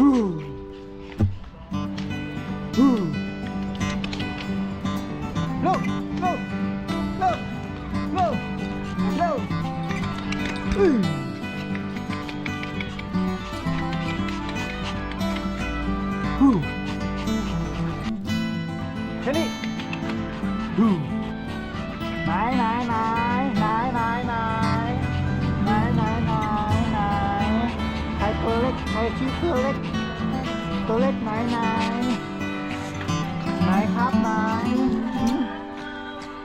Woo. Woo. No, no, no, no, no. Ooh. Ooh. Jenny. Ooh. Nine, nine, nine, nine, nine, nine. Nine, nine, nine, nine. I pull it, I you pull it. ตัวเล็กไหนไหนไหนครับไหน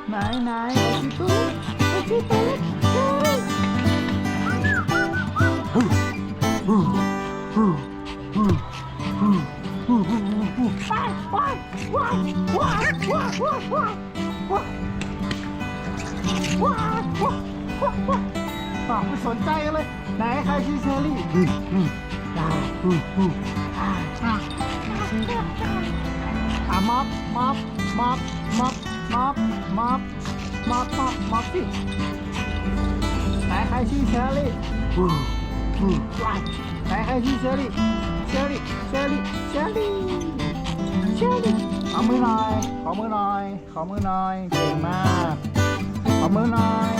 ไหนไหนไอ้ที่ตัวไอ้ที่ตัวปากไม่สนใจเลย ไหนใครชื่อเชอรี่ได้ อะม็อบม็อบม็อบม็อบม็อบม็อบม็อบม็อบม็อบสิไหนใครชื่อเชอรี่อืมอืมว้ายไหนใครชื่อเชอรี่เชอรี่เชอรี่เชอรี่เชอรี่เอมือหน่อยขอมือหน่อยขอมือหน่อยเก่งมากขอมือหน่อย